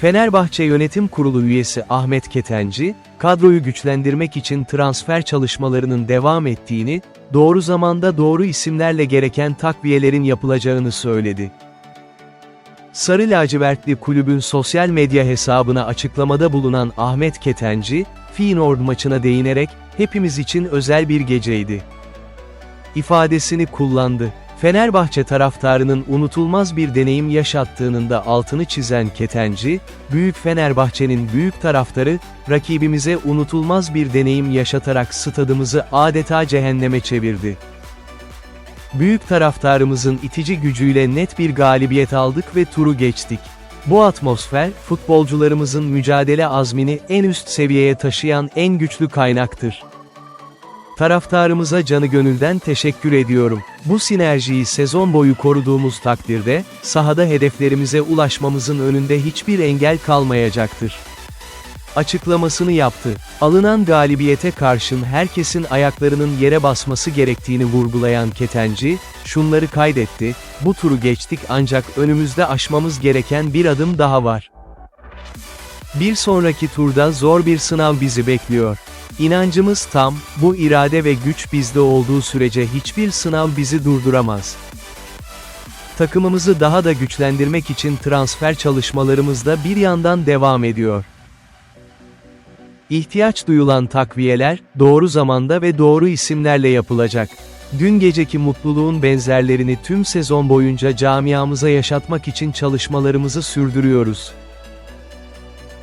Fenerbahçe Yönetim Kurulu üyesi Ahmet Ketenci, kadroyu güçlendirmek için transfer çalışmalarının devam ettiğini, doğru zamanda doğru isimlerle gereken takviyelerin yapılacağını söyledi. Sarı lacivertli kulübün sosyal medya hesabına açıklamada bulunan Ahmet Ketenci, Feyenoord maçına değinerek, hepimiz için özel bir geceydi. ifadesini kullandı. Fenerbahçe taraftarının unutulmaz bir deneyim yaşattığının da altını çizen Ketenci, Büyük Fenerbahçe'nin büyük taraftarı, rakibimize unutulmaz bir deneyim yaşatarak stadımızı adeta cehenneme çevirdi. Büyük taraftarımızın itici gücüyle net bir galibiyet aldık ve turu geçtik. Bu atmosfer, futbolcularımızın mücadele azmini en üst seviyeye taşıyan en güçlü kaynaktır. Taraftarımıza canı gönülden teşekkür ediyorum. Bu sinerjiyi sezon boyu koruduğumuz takdirde, sahada hedeflerimize ulaşmamızın önünde hiçbir engel kalmayacaktır. Açıklamasını yaptı. Alınan galibiyete karşın herkesin ayaklarının yere basması gerektiğini vurgulayan Ketenci, şunları kaydetti, bu turu geçtik ancak önümüzde aşmamız gereken bir adım daha var. Bir sonraki turda zor bir sınav bizi bekliyor. İnancımız tam, bu irade ve güç bizde olduğu sürece hiçbir sınav bizi durduramaz. Takımımızı daha da güçlendirmek için transfer çalışmalarımız da bir yandan devam ediyor. İhtiyaç duyulan takviyeler, doğru zamanda ve doğru isimlerle yapılacak. Dün geceki mutluluğun benzerlerini tüm sezon boyunca camiamıza yaşatmak için çalışmalarımızı sürdürüyoruz.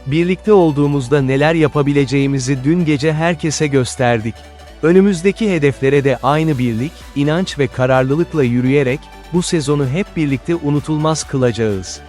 Birlikte olduğumuzda neler yapabileceğimizi dün gece herkese gösterdik. Önümüzdeki hedeflere de aynı birlik, inanç ve kararlılıkla yürüyerek, bu sezonu hep birlikte unutulmaz kılacağız.